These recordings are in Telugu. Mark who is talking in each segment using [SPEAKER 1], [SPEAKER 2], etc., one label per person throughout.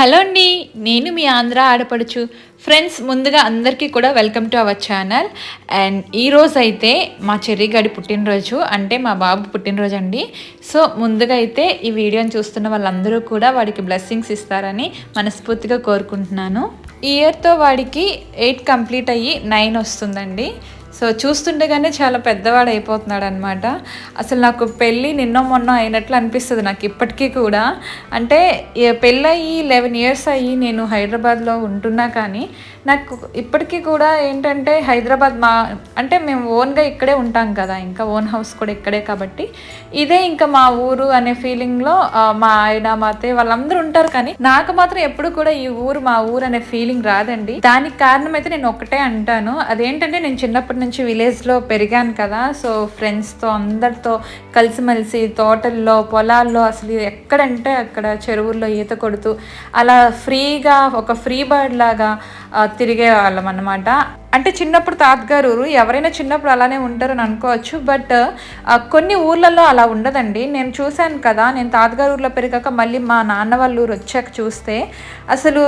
[SPEAKER 1] హలో అండి నేను మీ ఆంధ్ర ఆడపడుచు. ఫ్రెండ్స్ ముందుగా అందరికీ కూడా welcome to our channel and ఈరోజు అయితే మా చెర్రిగాడి పుట్టినరోజు అంటే మా బాబు పుట్టినరోజు అండి సో ముందుగా అయితే ఈ వీడియోని చూస్తున్న వాళ్ళందరూ కూడా వాడికి బ్లెస్సింగ్స్ ఇస్తారని మనస్ఫూర్తిగా కోరుకుంటున్నాను. ఈ ఇయర్తో వాడికి ఎయిట్ కంప్లీట్ అయ్యి నైన్ వస్తుందండి. సో చూస్తుండగానే చాలా పెద్దవాడు అయిపోతున్నాడు అనమాట అసలు నాకు పెళ్ళి నిన్న మొన్న అయినట్లు అనిపిస్తుంది నాకు ఇప్పటికీ కూడా. అంటే ఏ- పెళ్ళయి లెవెన్ ఇయర్స్ అయ్యి నేను హైదరాబాద్లో ఉంటున్నా కానీ నాకు ఇప్పటికీ కూడా ఏంటంటే హైదరాబాద్ మా అంటే మేము ఓన్గా ఇక్కడే ఉంటాం కదా ఇంకా ఓన్ హౌస్ కూడా ఇక్కడే కాబట్టి. ఇదే ఇంకా మా ఊరు అనే ఫీలింగ్లో మా ఆయన మా అత్తయ్య వాళ్ళందరూ ఉంటారు కానీ నాకు మాత్రం ఎప్పుడు కూడా ఈ ఊరు మా ఊరు అనే ఫీలింగ్ రాదండి. దానికి కారణం అయితే నేను ఒకటే అంటాను. అదేంటంటే నేను చిన్నప్పటి నుంచి విలేజ్లో పెరిగాను కదా సో ఫ్రెండ్స్తో అందరితో కలిసిమెలిసి తోటల్లో పొలాల్లో అసలు ఎక్కడంటే అక్కడ చెరువుల్లో ఈత కొడుతూ అలా ఫ్రీగా ఒక ఫ్రీ బర్డ్ లాగా తిరిగేవాళ్ళం తిరిగే వాళ్ళం అనమాట అంటే చిన్నప్పుడు తాతగారు ఊరు ఎవరైనా చిన్నప్పుడు అలానే ఉంటారని అనుకోవచ్చు బట్ కొన్ని ఊర్లలో అలా ఉండదండి. నేను చూశాను కదా నేను తాతగారు ఊర్లో పెరిగాక మళ్ళీ మా నాన్న వాళ్ళ ఊరు వచ్చాక చూస్తే అసలు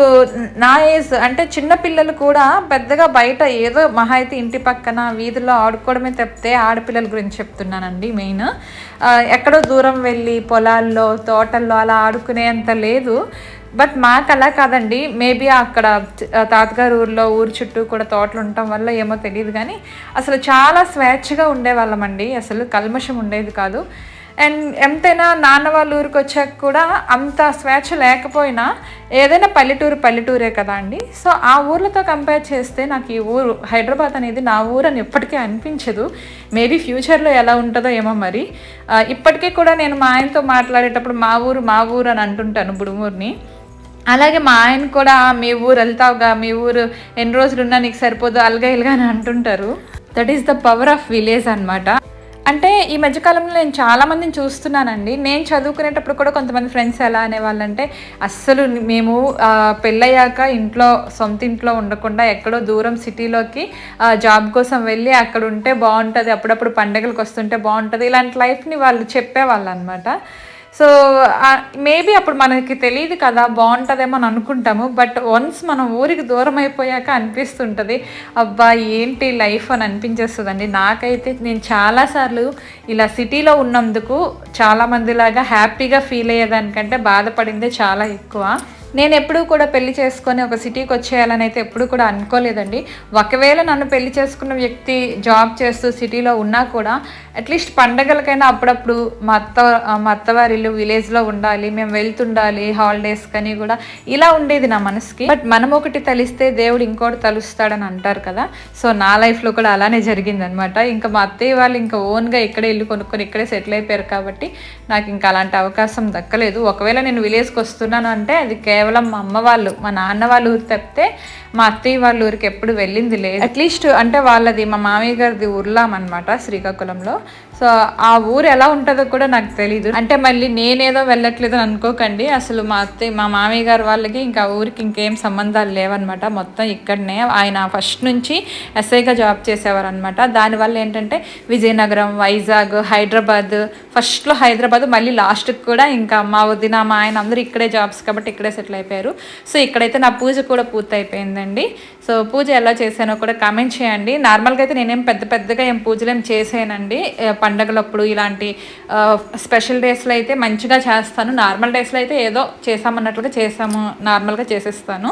[SPEAKER 1] నా ఏజ్ అంటే చిన్న పిల్లలు కూడా పెద్దగా బయట ఏదో మహా అయితే ఇంటి పక్కన వీధిలో ఆడుకోవడమే తప్పితే ఆడపిల్లల గురించి చెప్తున్నానండి మెయిన్. ఎక్కడో దూరం వెళ్ళి పొలాల్లో తోటల్లో అలా ఆడుకునేంత లేదు. బట్ మాకు అలా కాదండి. మేబీ అక్కడ తాతగారు ఊర్లో ఊరు చుట్టూ కూడా తోటలు ఉండటం వల్ల ఏమో తెలియదు కానీ అసలు చాలా స్వేచ్ఛగా ఉండేవాళ్ళమండి. అసలు కల్మషం ఉండేది కాదు. అండ్ ఎంతైనా నాన్న వాళ్ళ ఊరికి వచ్చాక కూడా అంత స్వేచ్ఛ లేకపోయినా ఏదైనా పల్లెటూరు పల్లెటూరే కదా అండి. సో ఆ ఊర్లతో కంపేర్ చేస్తే నాకు ఈ ఊరు హైదరాబాద్ అనేది నా ఊరు అని ఎప్పటికీ అనిపించదు. మేబీ ఫ్యూచర్లో ఎలా ఉంటుందో ఏమో మరి. ఇప్పటికీ కూడా నేను మా ఆయనతో మాట్లాడేటప్పుడు మా ఊరు మా ఊరు అని అంటుంటాను బుడుమూరిని. అలాగే మా ఆయన కూడా మీ ఊరు వెళ్తావుగా మీ ఊరు ఎన్ని రోజులు ఉన్నా నీకు సరిపోదు అల్గా ఇలుగా అని అంటుంటారు. That is the power of village అనమాట అంటే ఈ మధ్యకాలంలో నేను చాలామందిని చూస్తున్నానండి. నేను చదువుకునేటప్పుడు కూడా కొంతమంది ఫ్రెండ్స్ ఎలా అనేవాళ్ళంటే అస్సలు మేము పెళ్ళయ్యాక ఇంట్లో సొంత ఇంట్లో ఉండకుండా ఎక్కడో దూరం సిటీలోకి జాబ్ కోసం వెళ్ళి అక్కడ ఉంటే బాగుంటుంది అప్పుడప్పుడు పండగలకు వస్తుంటే బాగుంటుంది ఇలాంటి లైఫ్ని వాళ్ళు చెప్పేవాళ్ళు అనమాట సో మేబీ అప్పుడు మనకి తెలియదు కదా బాగుంటుందేమో అని అనుకుంటాము బట్ వన్స్ మనం ఊరికి దూరం అయిపోయాక అనిపిస్తుంటుంది అబ్బా ఏంటి లైఫ్ అని అనిపించేస్తుందండి. నాకైతే నేను చాలాసార్లు ఇలా సిటీలో ఉన్నందుకు చాలామందిలాగా హ్యాపీగా ఫీల్ అయ్యేదానికంటే బాధపడిందే చాలా ఎక్కువ. నేను ఎప్పుడూ కూడా పెళ్ళి చేసుకొని ఒక సిటీకి వచ్చేయాలని అయితే ఎప్పుడు కూడా అనుకోలేదండి. ఒకవేళ నన్ను పెళ్ళి చేసుకున్న వ్యక్తి జాబ్ చేస్తూ సిటీలో ఉన్నా కూడా అట్లీస్ట్ పండగలకైనా అప్పుడప్పుడు మా అత్త మా అత్తవారి ఇల్లు విలేజ్లో ఉండాలి మేము వెళ్తుండాలి హాలిడేస్ కానీ కూడా ఇలా ఉండేది నా మనసుకి. బట్ మనం ఒకటి తలిస్తే దేవుడు ఇంకోటి తలుస్తాడని అంటారు కదా. సో నా లైఫ్లో కూడా అలానే జరిగిందనమాట ఇంకా మా అత్తయ్య వాళ్ళు ఇంకా ఓన్గా ఇక్కడే ఇల్లు కొనుక్కొని ఇక్కడే సెటిల్ అయిపోయారు కాబట్టి నాకు ఇంకా అలాంటి అవకాశం దక్కలేదు. ఒకవేళ నేను విలేజ్కి వస్తున్నాను అంటే అది కేవలం కేవలం మా అమ్మ వాళ్ళు మా నాన్న వాళ్ళ ఊరు తప్పితే మా అత్తయ్య వాళ్ళ ఊరికి ఎప్పుడు వెళ్ళింది లేదు. అట్లీస్ట్ అంటే వాళ్ళది మా మామయ్య గారిది ఊర్లాం అనమాట శ్రీకాకుళంలో. సో ఆ ఊరు ఎలా ఉంటుందో కూడా నాకు తెలియదు అంటే మళ్ళీ నేనేదో వెళ్ళట్లేదు అని అనుకోకండి. అసలు మా అత్తయ్య మా మామయ్య గారు వాళ్ళకి ఇంకా ఊరికి ఇంకేం సంబంధాలు లేవన్నమాట. మొత్తం ఇక్కడనే. ఆయన ఫస్ట్ నుంచి ఎస్ఐగా జాబ్ చేసేవారు అనమాట దానివల్ల ఏంటంటే విజయనగరం వైజాగ్ హైదరాబాద్ ఫస్ట్లో హైదరాబాద్ మళ్ళీ లాస్ట్కి కూడా ఇంకా మా వదిన మా ఆయన అందరూ ఇక్కడే జాబ్స్ కాబట్టి ఇక్కడే సెటిల్ అయిపోయారు సో ఇక్కడైతే నా పూజ కూడా పూర్తయిపోయిందండి. సో పూజ ఎలా చేశానో కూడా కామెంట్ చేయండి. నార్మల్గా అయితే నేనేం పెద్ద పెద్దగా ఏం పూజలు ఏం చేసానండి పండగలప్పుడు ఇలాంటి స్పెషల్ డేస్లో అయితే మంచిగా చేస్తాను. నార్మల్ డేస్లో అయితే ఏదో చేసామన్నట్లుగా చేసాము నార్మల్గా చేసేస్తాను.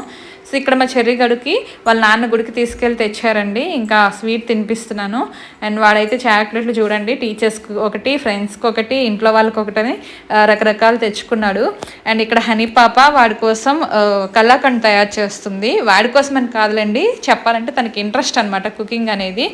[SPEAKER 1] సో ఇక్కడ మా చెర్రీ గడుకి వాళ్ళ నాన్న గుడికి తీసుకెళ్ళి తెచ్చారండి. ఇంకా స్వీట్ తినిపిస్తున్నాను. అండ్ వాడైతే చాక్లెట్లు చూడండి టీచర్స్కి ఒకటి ఫ్రెండ్స్కి ఒకటి ఇంట్లో వాళ్ళకి ఒకటని రకరకాలు తెచ్చుకున్నాడు. అండ్ ఇక్కడ హనీ పాప వాడి కోసం ఆ, తయారు చేస్తుంది. వాడి కోసం అని కాదులేండి చెప్పాలంటే తనకి ఇంట్రెస్ట్ అనమాట కుకింగ్ అనేది.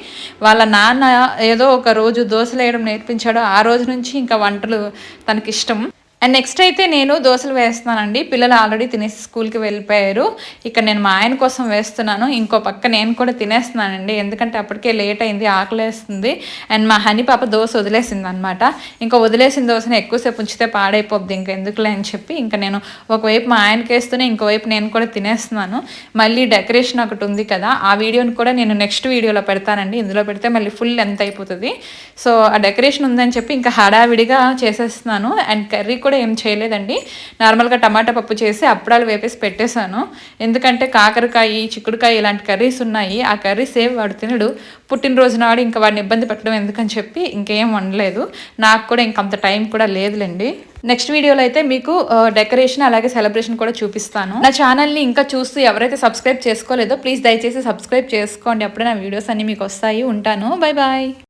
[SPEAKER 1] వాళ్ళ నాన్న ఏదో ఒక రోజు దోశలు వేయడం నేర్పించాడు. ఆ రోజు నుంచి ఇంకా వంటలు తనకి ఇష్టం అండ్ నెక్స్ట్ అయితే నేను దోశలు వేస్తున్నానండి. పిల్లలు ఆల్రెడీ తినేసి స్కూల్కి వెళ్ళిపోయారు. ఇక్కడ నేను మా ఆయన కోసం వేస్తున్నాను. ఇంకో పక్క నేను కూడా తినేస్తున్నానండి. ఎందుకంటే అప్పటికే లేట్ అయింది ఆకలేస్తుంది. అండ్ మా హనీ పాప దోశ వదిలేసింది అనమాట ఇంకా వదిలేసిన దోశని ఎక్కువసేపు ఉంచితే పాడైపోద్ది. ఇంకా ఎందుకులే అని చెప్పి ఇంకా నేను ఒకవైపు మా ఆయనకి వేస్తూనే ఇంకోవైపు నేను కూడా తినేస్తున్నాను. మళ్ళీ డెకరేషన్ ఒకటి ఉంది కదా ఆ వీడియోని కూడా నేను నెక్స్ట్ వీడియోలో పెడతానండి. ఇందులో పెడితే మళ్ళీ ఫుల్ ఎంత అయిపోతుంది. సో ఆ డెకరేషన్ ఉందని చెప్పి ఇంకా హడావిడిగా చేసేస్తున్నాను. అండ్ కర్రీ కూడా ఏం చేయలేదండి. నార్మల్గా టమాటా పప్పు చేసి అప్పడాలు వేపేసి పెట్టేశాను. ఎందుకంటే కాకరకాయ చిక్కుడుకాయ ఇలాంటి కర్రీస్ ఉన్నాయి. ఆ కర్రీస్ ఏవి వాడు తినడు. పుట్టినరోజు నాడు ఇంకా వాడిని ఇబ్బంది పెట్టడం ఎందుకని చెప్పి ఇంకేం వండలేదు. నాకు కూడా ఇంకంత టైం కూడా లేదులేండి. నెక్స్ట్ వీడియోలో అయితే మీకు డెకరేషన్ అలాగే సెలబ్రేషన్ కూడా చూపిస్తాను. నా ఛానల్ని ఇంకా చూస్తూ ఎవరైతే సబ్స్క్రైబ్ చేసుకోలేదో ప్లీజ్ దయచేసి సబ్స్క్రైబ్ చేసుకోండి. అప్పుడే నా వీడియోస్ అన్ని మీకు వస్తాయి. ఉంటాను. Bye bye.